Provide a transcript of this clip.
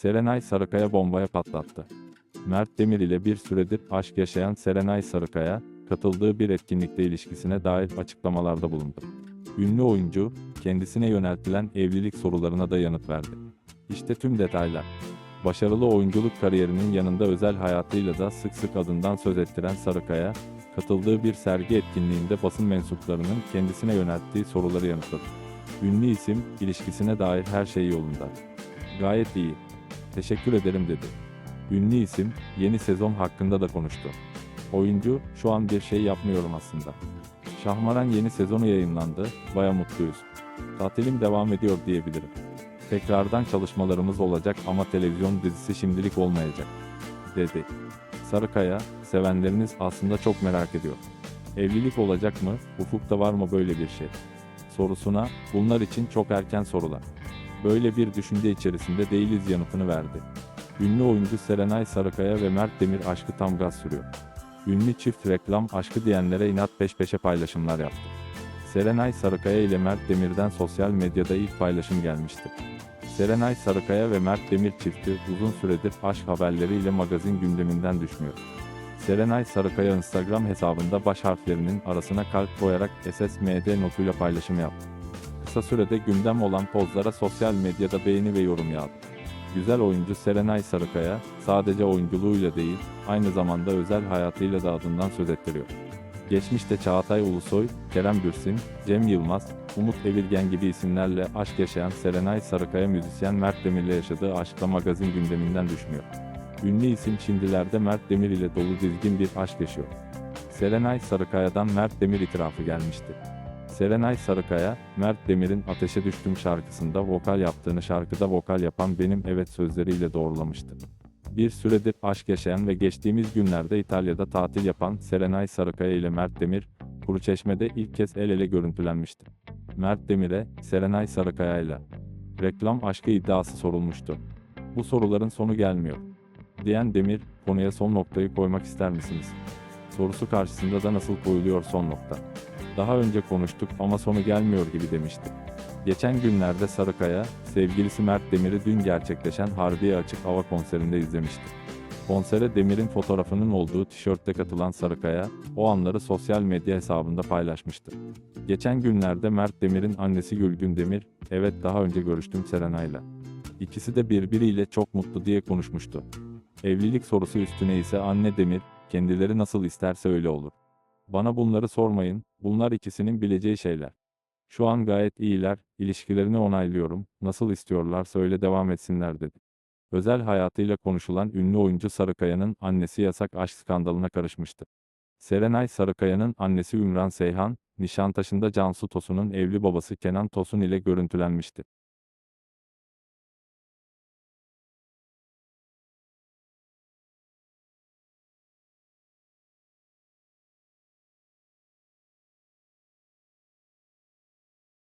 Serenay Sarıkaya bombaya patlattı. Mert Demir ile bir süredir aşk yaşayan Serenay Sarıkaya, katıldığı bir etkinlikte ilişkisine dair açıklamalarda bulundu. Ünlü oyuncu, kendisine yöneltilen evlilik sorularına da yanıt verdi. İşte tüm detaylar. Başarılı oyunculuk kariyerinin yanında özel hayatıyla da sık sık adından söz ettiren Sarıkaya, katıldığı bir sergi etkinliğinde basın mensuplarının kendisine yönelttiği soruları yanıtladı. Ünlü isim, ilişkisine dair her şey yolunda. Gayet iyi. Teşekkür ederim dedi. Ünlü isim, yeni sezon hakkında da konuştu. Oyuncu, şu an bir şey yapmıyorum aslında. Şahmaran yeni sezonu yayınlandı, baya mutluyuz. Tatilim devam ediyor diyebilirim. Tekrardan çalışmalarımız olacak ama televizyon dizisi şimdilik olmayacak, dedi. Sarıkaya, sevenleriniz aslında çok merak ediyor. Evlilik olacak mı, ufukta var mı böyle bir şey? Sorusuna, bunlar için çok erken sorular. Böyle bir düşünce içerisinde değiliz yanıtını verdi. Ünlü oyuncu Serenay Sarıkaya ve Mert Demir aşkı tam gaz sürüyor. Ünlü çift reklam aşkı diyenlere inat peş peşe paylaşımlar yaptı. Serenay Sarıkaya ile Mert Demir'den sosyal medyada ilk paylaşım gelmişti. Serenay Sarıkaya ve Mert Demir çifti uzun süredir aşk haberleriyle magazin gündeminden düşmüyor. Serenay Sarıkaya Instagram hesabında baş harflerinin arasına kalp koyarak SSMD notuyla paylaşım yaptı. Kısa sürede gündem olan pozlara sosyal medyada beğeni ve yorum yağdı. Güzel oyuncu Serenay Sarıkaya, sadece oyunculuğuyla değil, aynı zamanda özel hayatıyla da adından söz ettiriyor. Geçmişte Çağatay Ulusoy, Kerem Bürsin, Cem Yılmaz, Umut Evirgen gibi isimlerle aşk yaşayan Serenay Sarıkaya müzisyen Mert Demir'le yaşadığı aşkla magazin gündeminden düşmüyor. Ünlü isim şimdilerde Mert Demir ile dolu dizgin bir aşk yaşıyor. Serenay Sarıkaya'dan Mert Demir itirafı gelmişti. Serenay Sarıkaya, Mert Demir'in Ateşe Düştüm şarkısında vokal yaptığını şarkıda vokal yapan Benim Evet sözleriyle doğrulamıştı. Bir süredir aşk yaşayan ve geçtiğimiz günlerde İtalya'da tatil yapan Serenay Sarıkaya ile Mert Demir, Kuruçeşme'de ilk kez el ele görüntülenmişti. Mert Demir'e, Serenay Sarıkaya ile reklam aşkı iddiası sorulmuştu. Bu soruların sonu gelmiyor. Diyen Demir, konuya son noktayı koymak ister misiniz? Sorusu karşısında da nasıl koyuluyor son nokta? Daha önce konuştuk ama sonu gelmiyor gibi demişti. Geçen günlerde Sarıkaya, sevgilisi Mert Demir'i dün gerçekleşen Harbiye Açık Hava konserinde izlemişti. Konsere Demir'in fotoğrafının olduğu tişörtte katılan Sarıkaya, o anları sosyal medya hesabında paylaşmıştı. Geçen günlerde Mert Demir'in annesi Gülgün Demir, evet daha önce görüştüm Serenay'la. İkisi de birbiriyle çok mutlu diye konuşmuştu. Evlilik sorusu üstüne ise anne Demir, kendileri nasıl isterse öyle olur. Bana bunları sormayın, bunlar ikisinin bileceği şeyler. Şu an gayet iyiler, ilişkilerini onaylıyorum, nasıl istiyorlarsa öyle devam etsinler dedi. Özel hayatıyla konuşulan ünlü oyuncu Sarıkaya'nın annesi yasak aşk skandalına karışmıştı. Serenay Sarıkaya'nın annesi Ümran Seyhan, Nişantaşı'nda Cansu Tosun'un evli babası Kenan Tosun ile görüntülenmişti.